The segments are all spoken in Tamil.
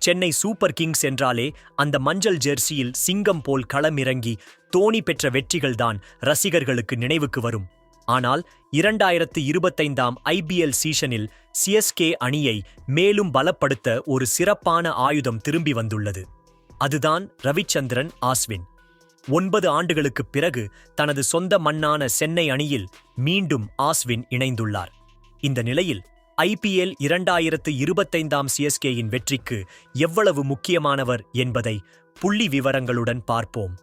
சென்னை சூப்பர் கிங்ஸ் என்றாலே அந்த மஞ்சள் ஜெர்சியில் சிங்கம் போல் களமிறங்கி தோனி பெற்ற வெற்றிகள்தான் ரசிகர்களுக்கு நினைவுக்கு வரும். ஆனால் இரண்டாயிரத்து இருபத்தைந்தாம் ஐபிஎல் சீசனில் சிஎஸ்கே அணியை மேலும் பலப்படுத்த ஒரு சிறப்பான ஆயுதம் திரும்பி வந்துள்ளது. அதுதான் ரவிச்சந்திரன் ஆஸ்வின். ஒன்பது ஆண்டுகளுக்குப் பிறகு தனது சொந்த மண்ணான சென்னை அணியில் மீண்டும் ஆஸ்வின் இணைந்துள்ளார். இந்த நிலையில் ஐபிஎல் இரண்டாயிரத்து இருபத்தைந்தாம் சிஎஸ்கேயின் வெற்றிக்கு எவ்வளவு முக்கியமானவர் என்பதை புள்ளி விவரங்களுடன் பார்ப்போம்.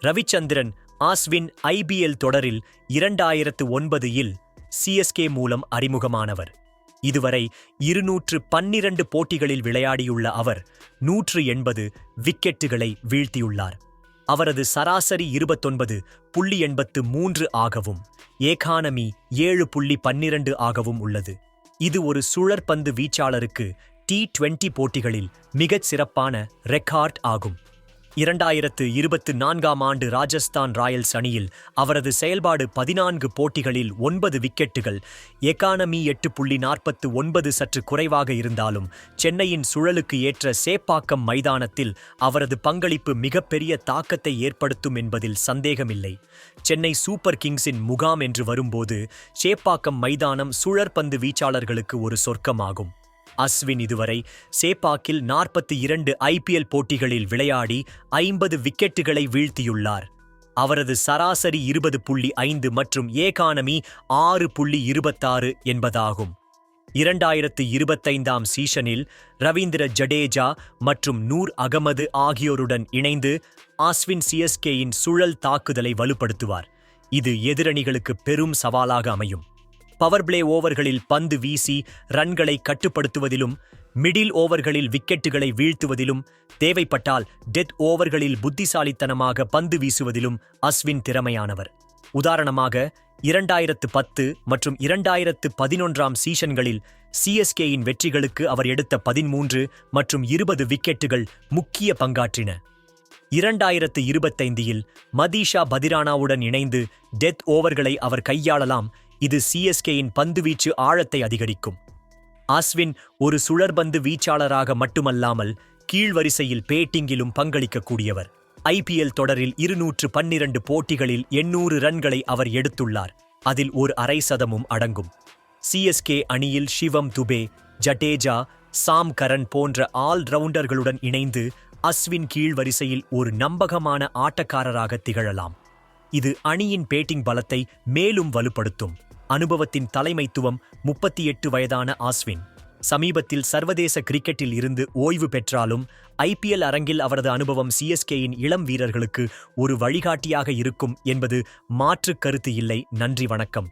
ரவிச்சந்திரன் ஆஸ்வின் ஐபிஎல் தொடரில் இரண்டாயிரத்து ஒன்பது இல் சிஎஸ்கே மூலம் அறிமுகமானவர். இதுவரை இருநூற்று பன்னிரண்டு போட்டிகளில் விளையாடியுள்ள அவர் நூற்று எண்பது விக்கெட்டுகளை வீழ்த்தியுள்ளார். அவரது சராசரி இருபத்தொன்பது புள்ளி எண்பத்து மூன்று ஆகவும் ஏகானமி ஏழு புள்ளி பன்னிரண்டு ஆகவும் உள்ளது. இது ஒரு சுழற்பந்து வீச்சாளருக்கு டி டுவெண்டி போட்டிகளில் மிகச் சிறப்பான ரெக்கார்ட் ஆகும். இரண்டாயிரத்து இருபத்து நான்காம் ஆண்டு ராஜஸ்தான் ராயல்ஸ் அணியில் அவரது செயல்பாடு பதினான்கு போட்டிகளில் ஒன்பது விக்கெட்டுகள் எக்கானமி எட்டு புள்ளி நாற்பத்து ஒன்பது சற்று குறைவாக இருந்தாலும் சென்னையின் சுழலுக்கு ஏற்ற சேப்பாக்கம் மைதானத்தில் அவரது பங்களிப்பு மிகப்பெரிய தாக்கத்தை ஏற்படுத்தும் என்பதில் சந்தேகமில்லை. சென்னை சூப்பர் கிங்ஸின் முகாம் என்று வரும்போது சேப்பாக்கம் மைதானம் சுழற்பந்து வீச்சாளர்களுக்கு ஒரு சொர்க்கமாகும். அஸ்வின் இதுவரை சேப்பாக்கில் நாற்பத்தி இரண்டு ஐபிஎல் போட்டிகளில் விளையாடி ஐம்பது விக்கெட்டுகளை வீழ்த்தியுள்ளார். அவரது சராசரி இருபது புள்ளி ஐந்து மற்றும் ஏகானமி ஆறு புள்ளி இருபத்தாறு என்பதாகும். இரண்டாயிரத்து இருபத்தைந்தாம் சீசனில் ரவீந்திர ஜடேஜா மற்றும் நூர் அகமது ஆகியோருடன் இணைந்து ஆஸ்வின் சிஎஸ்கேயின் சுழல் தாக்குதலை வலுப்படுத்துவார். இது எதிரணிகளுக்கு பெரும் சவாலாக அமையும். பவர் பிளே ஓவர்களில் பந்து வீசி ரன்களை கட்டுப்படுத்துவதிலும் மிடில் ஓவர்களில் விக்கெட்டுகளை வீழ்த்துவதிலும் தேவைப்பட்டால் டெத் ஓவர்களில் புத்திசாலித்தனமாக பந்து வீசுவதிலும் அஸ்வின் திறமையானவர். உதாரணமாக இரண்டாயிரத்து பத்து மற்றும் இரண்டாயிரத்து பதினொன்றாம் சீசன்களில் சிஎஸ்கேயின் வெற்றிகளுக்கு அவர் எடுத்த பதிமூன்று மற்றும் இருபது விக்கெட்டுகள் முக்கிய பங்காற்றின. இரண்டாயிரத்து இருபத்தைந்தில் மதீஷா பதிரானாவுடன் இணைந்து டெத் ஓவர்களை அவர் கையாளலாம் இது சிஎஸ்கேயின் பந்துவீச்சு ஆழத்தை அதிகரிக்கும். ஆஸ்வின் ஒரு சுழற்பந்து வீச்சாளராக மட்டுமல்லாமல் கீழ்வரிசையில் பேட்டிங்கிலும் பங்களிக்கக்கூடியவர். ஐபிஎல் தொடரில் இருநூற்று பன்னிரண்டு போட்டிகளில் எண்ணூறு ரன்களை அவர் எடுத்துள்ளார். அதில் ஒரு அரை சதமும் அடங்கும். சிஎஸ்கே அணியில் சிவம் துபே ஜடேஜா சாம் கரன் போன்ற ஆல்ரவுண்டர்களுடன் இணைந்து அஸ்வின் கீழ்வரிசையில் ஒரு நம்பகமான ஆட்டக்காரராக திகழலாம். இது அணியின் பேட்டிங் பலத்தை மேலும் வலுப்படுத்தும். அனுபவத்தின் தலைமைத்துவம் முப்பத்தி எட்டு வயதான ஆஸ்வின். சமீபத்தில் சர்வதேச கிரிக்கெட்டில் இருந்து ஓய்வு பெற்றாலும் ஐபிஎல் அரங்கில் அவரது அனுபவம் சிஎஸ்கேயின் இளம் வீரர்களுக்கு ஒரு வழிகாட்டியாக இருக்கும் என்பது மாற்றுக் கருத்து இல்லை. நன்றி வணக்கம்.